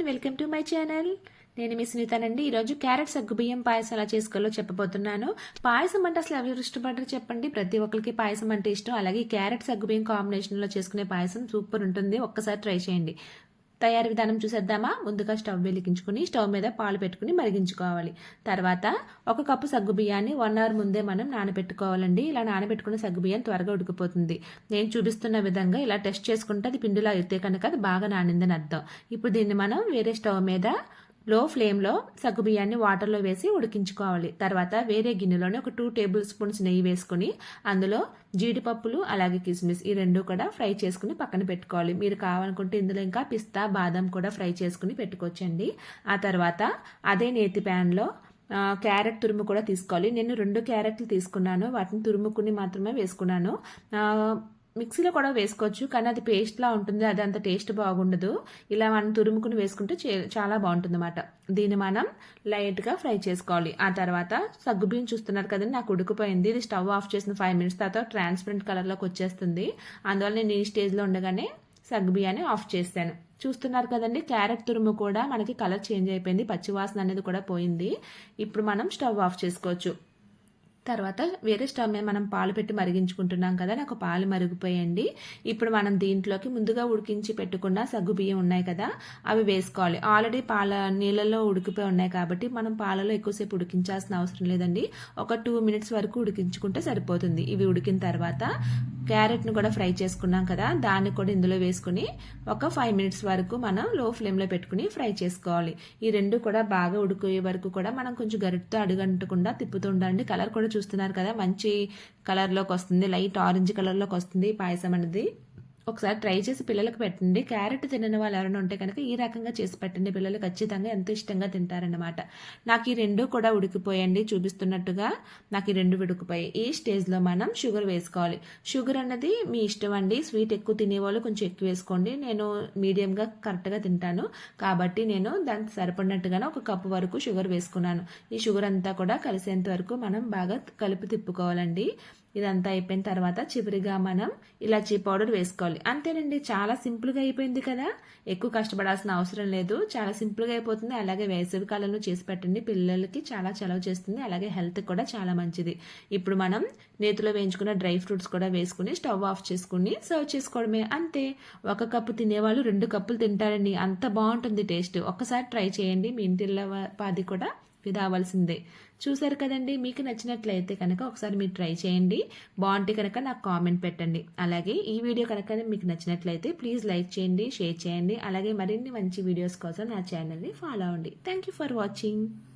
Welcome to my channel. నేను మీ సునీతానండి. ఈరోజు క్యారెట్ సగ్గుబియ్యం పాయసం ఎలా చేసుకోవాలో చెప్పబోతున్నాను. పాయసం అంటే అసలు ఎవరు ఇష్టపడరు చెప్పండి. ప్రతి ఒక్కరికి పాయసం అంటే ఇష్టం. అలాగే క్యారెట్ సగ్గుబియ్యం కాంబినేషన్లో చేసుకునే పాయసం సూపర్ ఉంటుంది. ఒక్కసారి ట్రై చేయండి. తయారీ విధానం చూసేద్దామా? ముందుగా స్టవ్ వెలిగించుకుని స్టవ్ మీద పాలు పెట్టుకుని మరిగించుకోవాలి. తర్వాత ఒక కప్పు సగ్గు బియ్యాన్ని వన్ అవర్ ముందే మనం నానబెట్టుకోవాలండి. ఇలా నానబెట్టుకున్న సగ్గు బియ్యం త్వరగా ఉడికిపోతుంది. నేను చూపిస్తున్న విధంగా ఇలా టెస్ట్ చేసుకుంటే అది పిండిలో అయితే కనుక అది బాగా నానిందని అర్థం. ఇప్పుడు దీన్ని మనం వేరే స్టవ్ మీద లో ఫ్లేమ్లో సగ్గుబియ్యాన్ని వాటర్లో వేసి ఉడికించుకోవాలి. తర్వాత వేరే గిన్నెలోనే ఒక టూ టేబుల్ స్పూన్స్ నెయ్యి వేసుకుని అందులో జీడిపప్పులు అలాగే కిస్మిస్ ఈ రెండు కూడా ఫ్రై చేసుకుని పక్కన పెట్టుకోవాలి. మీరు కావాలనుకుంటే ఇందులో ఇంకా పిస్తా బాదం కూడా ఫ్రై చేసుకుని పెట్టుకోవచ్చండి. ఆ తర్వాత అదే నేతి ప్యాన్లో క్యారెట్ తురుము కూడా తీసుకోవాలి. నేను రెండు క్యారెట్లు తీసుకున్నాను. వాటిని తురుముకుని మాత్రమే వేసుకున్నాను. మిక్సీలో కూడా వేసుకోవచ్చు కానీ అది పేస్ట్లా ఉంటుంది అది అంత టేస్ట్ బాగుండదు. ఇలా మనం తురుముకుని వేసుకుంటే చాలా బాగుంటుంది అన్నమాట దీన్ని మనం లైట్గా ఫ్రై చేసుకోవాలి. ఆ తర్వాత సగ్గుబియ్యం చూస్తున్నారు కదండి నాకు ఉడికిపోయింది. ఇది స్టవ్ ఆఫ్ చేసిన ఫైవ్ మినిట్స్ తర్వాత ట్రాన్స్పరెంట్ కలర్లోకి వచ్చేస్తుంది. అందువల్ల నేను ఈ స్టేజ్లో ఉండగానే సగ్గుబియ్యాన్ని ఆఫ్ చేస్తాను చూస్తున్నారు కదండి క్యారెట్ తురుము కూడా మనకి కలర్ చేంజ్ అయిపోయింది పచ్చివాసన అనేది కూడా పోయింది. ఇప్పుడు మనం స్టవ్ ఆఫ్ చేసుకోవచ్చు. తర్వాత వేరే స్టవ్ మీద మనం పాలు పెట్టి మరిగించుకుంటున్నాం కదా నాకు పాలు మరిగిపోయండి. ఇప్పుడు మనం దీంట్లోకి ముందుగా ఉడికించి పెట్టుకున్న సగ్గు బియ్యం ఉన్నాయి కదా అవి వేసుకోవాలి. ఆల్రెడీ పాల నీళ్ళలో ఉడికిపోయి ఉన్నాయి కాబట్టి మనం పాలలో ఎక్కువసేపు ఉడికించాల్సిన అవసరం లేదండి. ఒక టూ మినిట్స్ వరకు ఉడికించుకుంటే సరిపోతుంది. ఇవి ఉడికిన తర్వాత క్యారెట్ను కూడా ఫ్రై చేసుకున్నాం కదా దాన్ని కూడా ఇందులో వేసుకుని ఒక ఫైవ్ మినిట్స్ వరకు మనం లో ఫ్లేమ్లో పెట్టుకుని ఫ్రై చేసుకోవాలి. ఈ రెండు కూడా బాగా ఉడికే వరకు కూడా మనం కొంచెం గరిటతో అడుగంటకుండా తిప్పుతూ ఉండాలండి కలర్ కూడా చూస్తున్నారు కదా మంచి కలర్లోకి వస్తుంది లైట్ ఆరెంజ్ కలర్లోకి వస్తుంది పాయసం అనేది. ఒకసారి ట్రై చేసి పిల్లలకు పెట్టండి. క్యారెట్ తినని వాళ్ళు ఎవరైనా ఉంటే కనుక ఈ రకంగా చేసి పెట్టండి. పిల్లలు ఖచ్చితంగా ఎంతో ఇష్టంగా తింటారనమాట నాకు ఈ రెండు కూడా ఉడికిపోయండి చూపిస్తున్నట్టుగా. నాకు ఈ రెండు ఉడికిపోయాయి ఈ స్టేజ్లో మనం షుగర్ వేసుకోవాలి. షుగర్ అన్నది మీ ఇష్టం అండి. స్వీట్ ఎక్కువ తినేవాళ్ళు కొంచెం ఎక్కువ వేసుకోండి. నేను మీడియంగా కరెక్ట్గా తింటాను. కాబట్టి నేను దానికి సరిపడినట్టుగానే ఒక కప్పు వరకు షుగర్ వేసుకున్నాను. ఈ షుగర్ అంతా కూడా కలిసేంత వరకు మనం బాగా కలిపి తిప్పుకోవాలండి. ఇదంతా అయిపోయిన తర్వాత చివరిగా మనం ఇలాచీ పౌడర్ వేసుకోవాలి. అంతేనండి చాలా సింపుల్గా అయిపోయింది కదా. ఎక్కువ కష్టపడాల్సిన అవసరం లేదు. చాలా సింపుల్గా అయిపోతుంది. అలాగే వేసవి కాలంలో చేసి పెట్టండి. పిల్లలకి చాలా చలవ చేస్తుంది. అలాగే హెల్త్ కూడా చాలా మంచిది. ఇప్పుడు మనం నేతిలో వేయించుకున్న డ్రై ఫ్రూట్స్ కూడా వేసుకుని స్టవ్ ఆఫ్ చేసుకుని సర్వ్ చేసుకోవడమే. అంతే. ఒక కప్పు తినేవాళ్ళు రెండు కప్పులు తింటారండి. అంత బాగుంటుంది టేస్ట్. ఒక్కసారి ట్రై చేయండి మీ ఇంటిలో పాది కూడా. ఇది చూసారు కదండి మీకు నచ్చినట్లయితే కనుక ఒకసారి మీరు ట్రై చేయండి. బాగుంటే కనుక నాకు కామెంట్ పెట్టండి. అలాగే ఈ వీడియో కనుక మీకు నచ్చినట్లయితే ప్లీజ్ లైక్ చేయండి షేర్ చేయండి. అలాగే మరిన్ని మంచి వీడియోస్ కోసం నా ఛానల్ని ఫాలో అవ్వండి. Thank you for watching.